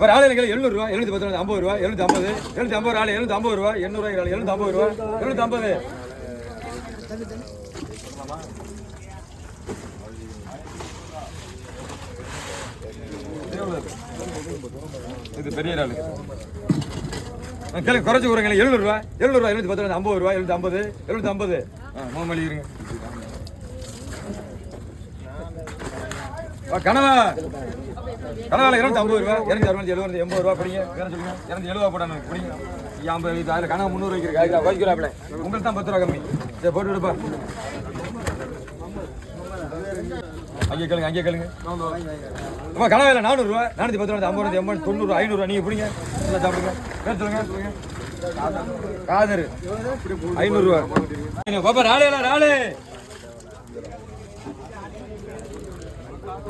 ஒரு ஆளு எனக்கு எழுநூறுவா எழுநூத்தி பத்து ஐம்பது ரூபா எழுநூத்தி ஐம்பது எழுநூத்தி ஐம்பது ஆளு எழுநூத்தி ஐம்பது ரூபா எண்ணூறு ரூபாய் எழுநூத்தி ஐம்பது ரூபா எழுநூத்தி ஐம்பது. இது பெரிய ஆளு. கேளுங்க குறைச்சி கொடுங்க எழுநூறுவா எழுநூறுவா எழுநூத்தி பத்து ஐம்பது ரூபா எழுநூத்தி ஐம்பது எழுநூத்தி ஐம்பது. மூமலி இருங்க. வா, கனவா இருநூத்தி ஐம்பது ரூபா இரநூத்தி அறுபது எழுபது எண்பது ரூபா பிடிங்க. சொல்லுங்க. இருநூத்தி எழுபது போட்டானு பிடிங்க. ஐம்பது இது அதில் கனவு முந்நூறு வைக்கிறேன் வைக்கிறாப்ல உங்களுக்கு தான் பத்து ரூபா கம்மி. சரி போட்டு விடுப்பா. அங்கே கேளுங்க அங்கே கேளுங்க. அம்மா கனவால நானூறுரூவா நானூற்றி பத்து ரூபா ஐம்பது எண்பது தொண்ணூறு ஐநூறுரூவா நீங்கள் பிடிங்க. நல்லா சாப்பிடுங்க. பேர் சொல்லுங்க சொல்லுங்க. காதர். ஐநூறுரூவா பாப்பா ராளே ராளே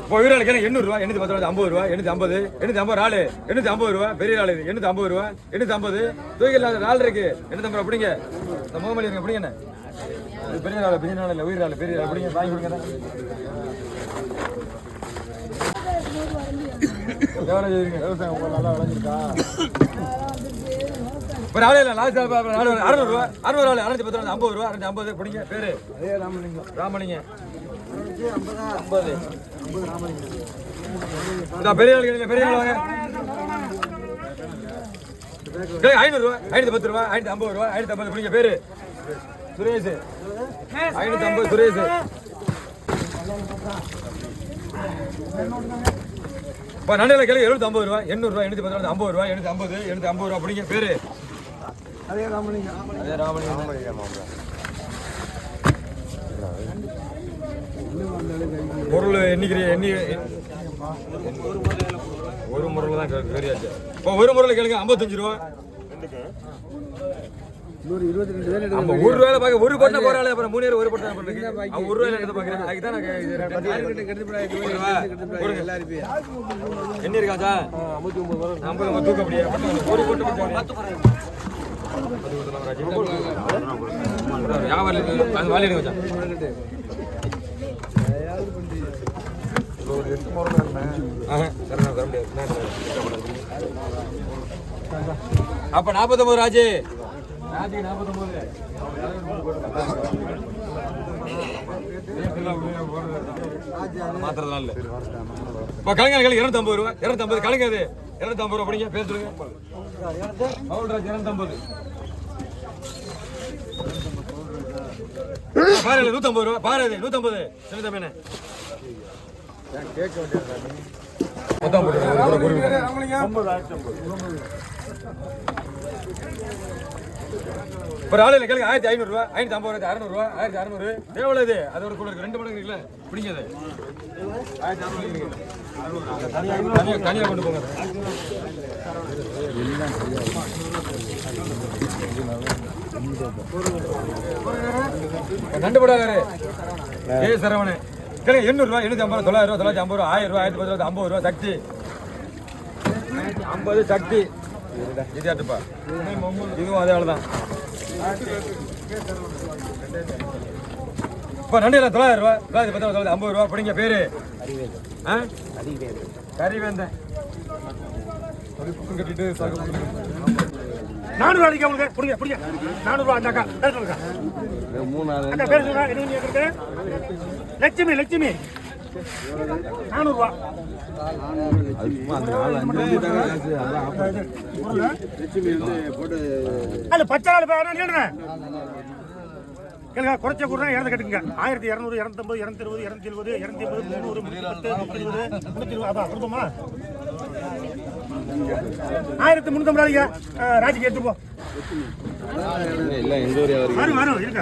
இப்போ கேளுங்க எண்ணூறுரூவா எண்ணூற்றி பத்து ரூபா ஐம்பது ரூபா எண்ணூற்றி ஐம்பது எண்ணூற்றி ஐம்பது ஆளு எண்ணூற்றி ஐம்பது ரூபா பெரிய ஆளு எண்ணூற்றி ஐம்பது ரூபா எண்ணூற்றி ஐம்பது. தூக்கில் நாள் இருக்கு. எண்ணூற்றி ஐம்பது ரூபா பிடிங்க. இந்த முகமலி இருங்க பிடிங்க என்ன? இது பெரிய ஆளு பெரிய ஆள் இல்லை உயிர் ஆளு பெரிய ஆளு பிடிங்க வாங்கி கொடுங்க விவசாயம் நல்லா விளைஞ்சிருக்கா? ஒரு ஆளு இல்லை லாஸ்ட் நாலு அறுநூறுவா அறுநூறு ஆளு அறுநூத்தி பத்து ரூபா ஐம்பது ரூபா அறுநூத்தி ஐம்பது பிடிங்க பேரு. ராமலிங்கம். ராமலிங்கம். பெரிய ஆள் கேளுங்க, பெரிய ஆள் வாங்க. டேய், ஐநூறு ரூபா ஐநூத்தி பத்து ரூபா ஐநூத்தி ஐம்பது ரூபா ஐநூத்தி ஐம்பது பிடிங்க பேரு? சுரேஷ். ஐநூத்தி ஐம்பது சுரேஷ். இப்போ நண்டில் கேளுங்க எழுநூத்தி ஐம்பது ரூபா எண்ணூறு ரூபா எண்ணூத்தி பத்து ஐம்பது ரூபா எண்ணூத்தி ஐம்பது எண்ணூத்தி ஐம்பது ரூபா பிடிங்க பேரு. அதே ராமலிங்கம். அதே ராமலிங்கம். பொருள் எண்ணிக்கிற எண்ணி ஒரு முறையில் தான் கேரியாச்சு இப்போ ஒரு முறையில் கேளுங்க. ஐம்பத்தஞ்சு ரூபா. ஒரு ரூபாயில பார்க்க ஒரு பட்டை போறாள் அப்புறம் மூணு ஒரு பட்டை பண்ணுறீங்க அவன் ஒரு ரூபாயில எடுத்து பார்க்குறேன் அதுக்கு தான் நான் என்ன ஐம்பது ஐம்பது தூக்க அப்படியே ஒரு பட்டை வியாபாரம் அது வாலி அப்ப நாற்பத்தொன்பது ராஜு. ராஜு நாற்பத்தொன்பது மாத்திரதான் இல்ல. இப்போ கலைஞர் கலை இருநூத்தம்பது ரூபா இருநூத்தம்பது கலைஞர் அது இருநூத்தம்பது ரூபா படிங்க பேர் சொல்லுங்க. பவுல்ராஜ் இருநூத்தம்பது. பாரு நூத்தம்பது ரூபா பாரு அது நூத்தம்பது சின்ன தம்பி மொத்தம் ஒரு ஆள் இல்லை கேளுங்க. ஆயிரத்தி ஐநூறுரூவா ஐநூத்தி ஐம்பது ரூபாய் அறநூறுவா ஆயிரத்தி அறநூறு. எவ்வளோ இது? அதோட கூட இருக்கு. ரெண்டு மடங்கு இருக்குல்ல? பிடிங்க அது ஆயிரத்தி அறநூறு தனியாக தனியாக கொண்டு போங்க. நண்டு போடாதாரு ஏ சரவணு. கேளுங்க எண்ணூறுரூவா எண்ணூற்றி ஐம்பது ரூபா தொள்ளாயிரம் ரூபா தொள்ளாயிரத்தி ஐம்பது ரூபா ஆயிரம் ரூபா ஆயிரத்தி பத்து ஐம்பது ரூபா சக்தி. ஐம்பது சக்தி. இது ஆட்டுப்பா இதுவும் அதே தான் இப்போ நண்டு இல்லை தொள்ளாயிரம் ரூபா தொள்ளாயிரத்தி பத்து தொள்ளாயிரத்தி ஐம்பது ரூபா பிடிங்க பேரு. ஆ? கறிவேந்தன். கட்டிட்டு நானூறு அடிக்க உங்களுக்கு. புடிங்க புடிங்க. நானூறு ரூபா அக்கா பேர் சொல்லுங்க. பேர் சொல்லுங்க. லட்சுமி லட்சுமி. நானூறு ரூபா அது பச்சை நாள் பேர் கேளுங்க. கேளுங்க குறைச்ச கூட இறந்து கட்டுங்க. ஆயிரத்தி இரநூறு இரநூத்தம்பது இரநூத்தி இருபது இரநூத்தி எழுபது இரநூத்தி எண்பது முந்நூறு முந்நூற்றி பத்து நூற்றி இருபது முந்நூற்றி இருபது அதான் கொடுப்போமா? ஆயிரத்தி முந்நூற்றம்பது ரூபாய்க்கு ராஜிக்கு இல்ல எந்த ஒரு வரும் வரும் இருங்க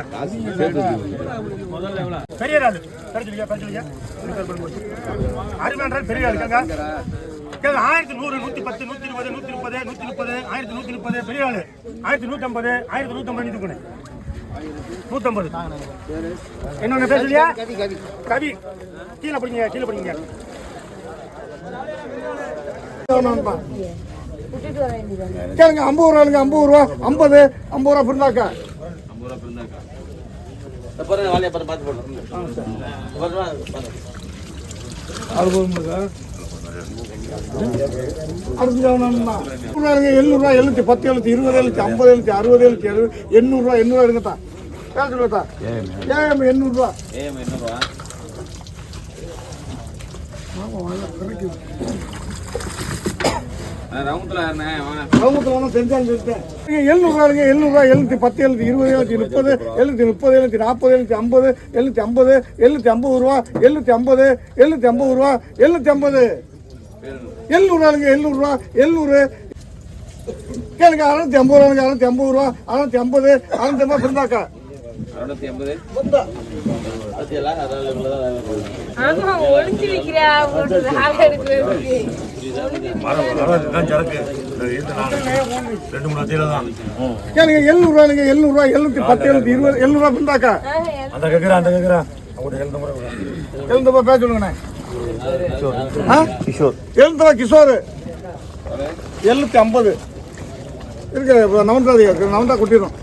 பெரிய ஆளு படிச்சிருக்கா படிச்சிருக்கா அருமையான பெரிய ஆளு கேங்க கேங்க ஆயிரத்தி நூறு நூத்தி பத்து நூத்தி இருபது நூத்தி முப்பது நூத்தி முப்பது ஆயிரத்தி நூத்தி முப்பது பெரிய ஆளு ஆயிரத்தி நூத்தி ஐம்பது ஆயிரத்தி நூத்தி ஐம்பது இதுக்கு நூத்தம்பது என்னென்ன பேசுறியா கவி கீழே படிங்க கீழே படிங்க கேளுங்க ஐம்பது ரூபாய்ங்க ஐம்பது ரூபா ஐம்பது ஐம்பது ரூபா பிறந்தாக்கா. அடுத்து எவ்வளோண்ணா எழுநூறுவா எழுநூத்தி பத்து எழுநூத்தி இருபது எழுநூத்தி ஐம்பது எழுநூத்தி அறுபது எழுநூத்தி எழுபது எண்ணூறுரூவா எண்ணூறுவா எடுங்கத்தா. பேச சொல்லுவா ஏஎம் வேணா தெரிஞ்சாலும் சொல்லிட்டேன் எழுநூறுவா இருங்க எழுநூறுவா எழுநூத்தி பத்து எழுநூத்தி இருபது எழுநூத்தி முப்பது எழுநூத்தி முப்பது எழுநூத்தி நாற்பது எழுநூத்தி ஐம்பது எழுநூத்தி ஐம்பது எழுநூத்தி ஐம்பது ரூபா எழுநூத்தி ஐம்பது எழுநூத்தி ஐம்பது ரூபா எழுநூத்தி ஐம்பது. எழுநூறுவா இருங்க எழுநூறுவா எழுநூறு. கேளுங்க அறுநூத்தி ஐம்பது ரூபா அறுநூத்தி ஐம்பது ரூபா அறுநூத்தி ஐம்பது அறுநூத்தி ஐம்பது. ஆமா வைக்கிறா எழுநூறுவா இருங்க எழுநூறுவா எழுநூத்தி பத்து எழுநூத்தி இருபது எழுநூறுவா பிறந்தாக்கா அந்த கேட்குறேன் அந்த கேட்குறேன் அவங்க எழுந்த முறை எழுநூறுவா பேச சொல்லுங்கண்ணே. கிஷோர். எழுநூறுவா கிஷோர். எழுநூத்தி ஐம்பது. இருக்கு நவந்தாதி நவந்தா கொட்டிடும்